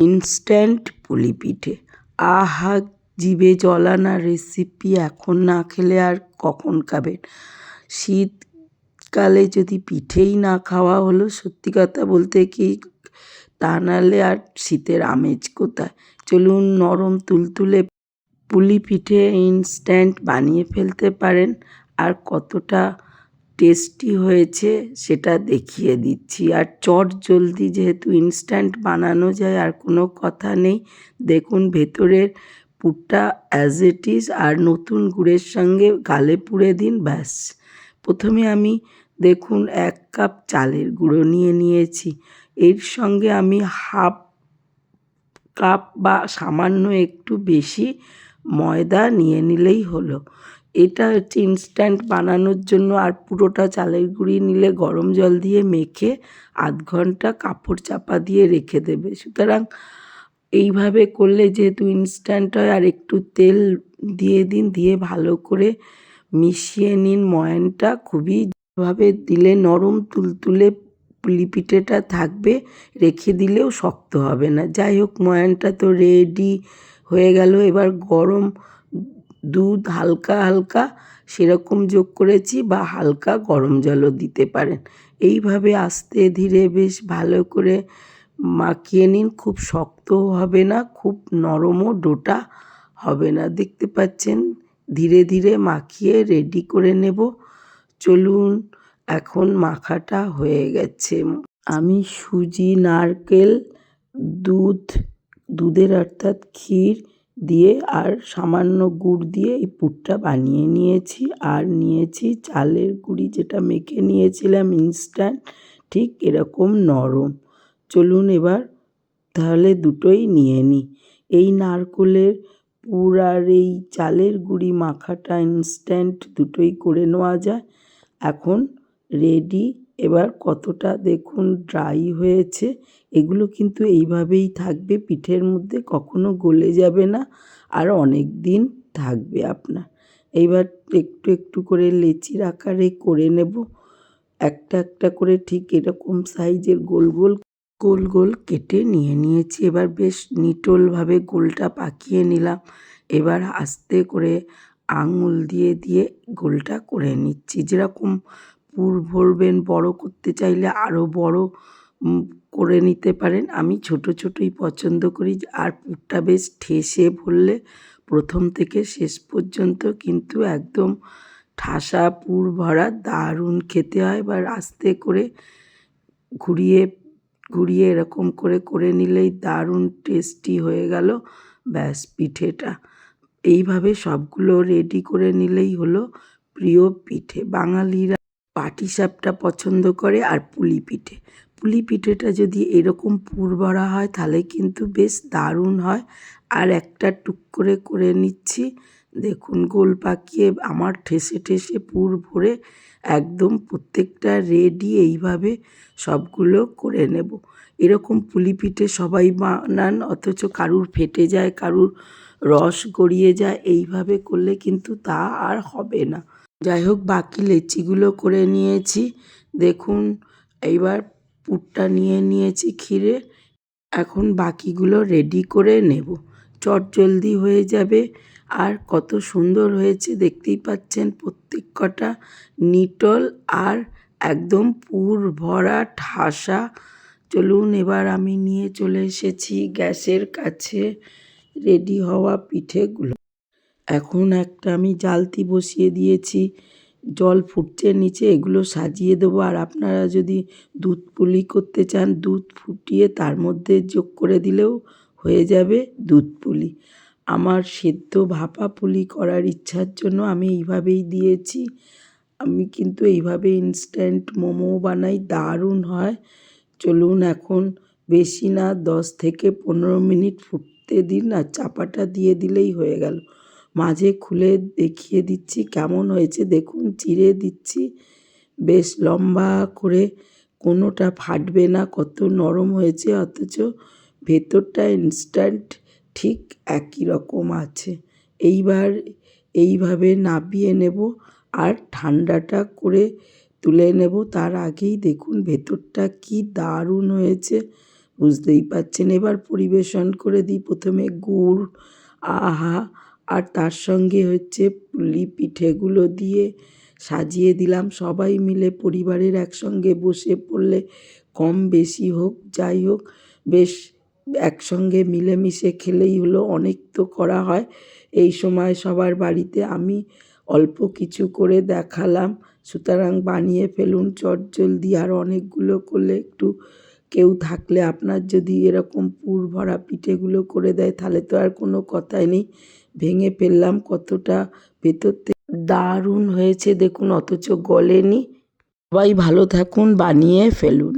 Instant পুলি পিঠে আহা, জিভে জল আনা রেসিপি এখন না খেলে আর কখন খাবেন? শীতকালে যদি পিঠেই না খাওয়া হলো, সত্যি কথা বলতে কি তা নাহলে আর শীতের আমেজ কোথায়? চলুন নরম তুলতুলে পুলি পিঠে ইনস্ট্যান্ট বানিয়ে ফেলতে পারেন। আর কতটা টেস্টি হয়েছে, সেটা দেখিয়ে দিচ্ছি। আর চট জলদি যেহেতু ইনস্ট্যান্ট বানানো যায়, আর কোনো কথা নেই, দেখুন ভেতরের পুরটা অ্যাজ ইট ইজ আর নতুন গুড়ের সঙ্গে গালে পুড়ে দিন, ব্যাস। প্রথমে আমি দেখুন এক কাপ চালের গুঁড়ো নিয়ে নিয়েছি। এর সঙ্গে আমি হাফ কাপ বা সামান্য একটু বেশি ময়দা নিয়ে নিলেই হলো। এটা হচ্ছে ইনস্ট্যান্ট বানানোর জন্য আর পুরোটা চালের গুঁড়ি নিলে গরম জল দিয়ে মেখে আধ ঘণ্টা কাপড় চাপা দিয়ে রেখে দেবে। সুতরাং এইভাবে করলে যেহেতু ইনস্ট্যান্ট হয়, আর একটু তেল দিয়ে দিন, দিয়ে ভালো করে মিশিয়ে নিন ময়ানটা। খুবই ভাবে দিলে নরম তুলতুলে পুলি পিঠেটা থাকবে, রেখে দিলেও শক্ত হবে না। যাই হোক, ময়ানটা তো রেডি হয়ে গেল। এবার গরম দুধ হালকা হালকা সেরকম যোগ করেছি বা হালকা গরম জলও দিতে পারেন। এইভাবে আস্তে ধীরে বেশ ভালো করে মাখিয়ে নিন। খুব শক্তও হবে না, খুব নরমও ডোটা হবে না। দেখতে পাচ্ছেন, ধীরে ধীরে মাখিয়ে রেডি করে নেব। চলুন, এখন মাখাটা হয়ে গেছে। আমি সুজি, নারকেল, দুধ, দুধের অর্থাৎ ক্ষীর দিয়ে আর সামান্য গুড় দিয়ে এই পুরটা বানিয়ে নিয়েছি। আর নিয়েছি চালের গুঁড়ি যেটা মেখে নিয়েছিলাম ইনস্ট্যান্ট ঠিক এরকম নরম। চলুন এবার তাহলে দুটোই নিয়ে নিই। এই নারকোলের পুর আর এই চালের গুঁড়ি মাখাটা ইনস্ট্যান্ট দুটোই করে নেওয়া যায়। এখন রেডি এবার কতটা দেখুন ড্রাই হয়েছে, এগুলো কিন্তু এইভাবেই থাকবে, পিঠের মধ্যে কখনো গলে যাবে না আর অনেক দিন থাকবে আপনার। এইবার একটু একটু করে লেচির আকারে করে নেব, একটা একটা করে ঠিক এরকম সাইজের গোল গোল গোল গোল কেটে নিয়ে নিয়েছি। এবার বেশ নিটোলভাবে গোলটা পাকিয়ে নিলাম, এবার আস্তে করে আঙুল দিয়ে দিয়ে গোলটা করে নিচ্ছি। যেরকম পুর ভরবেন, বড় করতে চাইলে আরও বড় করে নিতে পারেন। আমি ছোট ছোটই পছন্দ করি আর পুরটা বেশ ঠেসে ভরলে প্রথম থেকে শেষ পর্যন্ত কিন্তু একদম ঠাসা পুর ভরা দারুণ খেতে হয় বা আস্তে করে ঘুরিয়ে ঘুরিয়ে এরকম করে করে নিলেই দারুণ টেস্টি হয়ে গেল। ব্যাস পিঠেটা। এইভাবে সবগুলো রেডি করে নিলেই হলো প্রিয় পিঠে। বাঙালিরা পাটিসাপটা পছন্দ করে আর পুলি পিঠে। পুলি পিঠেটা যদি এরকম পুর ভরা হয়, তাহলে কিন্তু বেশ দারুণ হয়। আর একটা টুক করে করে নিচ্ছি। দেখুন, গোল পাকিয়ে আমার ঠেসে ঠেসে পুর ভরে একদম প্রত্যেকটা রেডি এইভাবে সবগুলো করে নেব। এরকম পুলি পিঠে সবাই বানান, অথচ কারুর ফেটে যায়, কারুর রস গড়িয়ে যায়, এইভাবে করলে কিন্তু তা আর হবে না। যাই হোক বাকি লেচিগুলো করে নিয়েছি। দেখুন, এইবার পুরটা নিয়ে নিয়েছি ক্ষীরে। এখন বাকিগুলো রেডি করে নেব। চট জলদি হয়ে যাবে। আর কত সুন্দর হয়েছে, দেখতেই পাচ্ছেন প্রত্যেক কটা নিটল আর একদম পুর ভরা ঠাসা। চলুন, এবার আমি নিয়ে চলে এসেছি গ্যাসের কাছে রেডি হওয়া পিঠেগুলো। এখন একটা আমি জালতি বসিয়ে দিয়েছি। জল ফুটছে নিচে, এগুলো সাজিয়ে দেবো। আর আপনারা যদি দুধ পুলি করতে চান, দুধ ফুটিয়ে তার মধ্যে যোগ করে দিলেও হয়ে যাবে দুধ পুলি। আমার সেদ্ধ ভাপা পুলি করার ইচ্ছার জন্য আমি এইভাবেই দিয়েছি। আমি কিন্তু এইভাবে ইনস্ট্যান্ট মোমো বানাই, দারুণ হয়। চলুন এখন বেশি না, দশ থেকে পনেরো মিনিট ফুটতে দিন আর চাপাটা দিয়ে দিলেই হয়ে গেল। মাঝে খুলে দেখিয়ে দিচ্ছি কেমন হয়েছে। দেখুন চিড়ে দিচ্ছি। বেশ লম্বা করে কোনোটা ফাটবে না। কত নরম হয়েছে, অথচ ভেতরটা ইনস্ট্যান্ট ঠিক একই রকম আছে। এইবার এইভাবে নাবিয়ে নেব আর ঠান্ডাটা করে তুলে নেব। তার আগেই দেখুন, ভেতরটা কি দারুণ হয়েছে। বুঝতেই পারছেন, এবার পরিবেশন করে দিই। প্রথমে গুড়, আহা আর তার সঙ্গে হচ্ছে পুলি পিঠেগুলো দিয়ে সাজিয়ে দিলাম। সবাই মিলে পরিবারের একসঙ্গে বসে পড়লে কম বেশি হোক, যাই হোক, বেশ একসঙ্গে মিলেমিশে খেলেই হলো, অনেক তো করা হয়। এই সময় সবার বাড়িতে আমি অল্প কিছু করে দেখালাম। সুতরাং বানিয়ে ফেলুন চটজলদি আর অনেকগুলো করলে একটু কেউ থাকলে আপনার যদি এরকম পুর ভরা পিঠেগুলো করে দেয়, তাহলে তো আর কোনো কথাই নেই। ভেঙে ফেললাম কতটা ভেতর দারুণ হয়েছে দেখুন অথচ গলেনি। সবাই ভালো থাকুন বানিয়ে ফেলুন।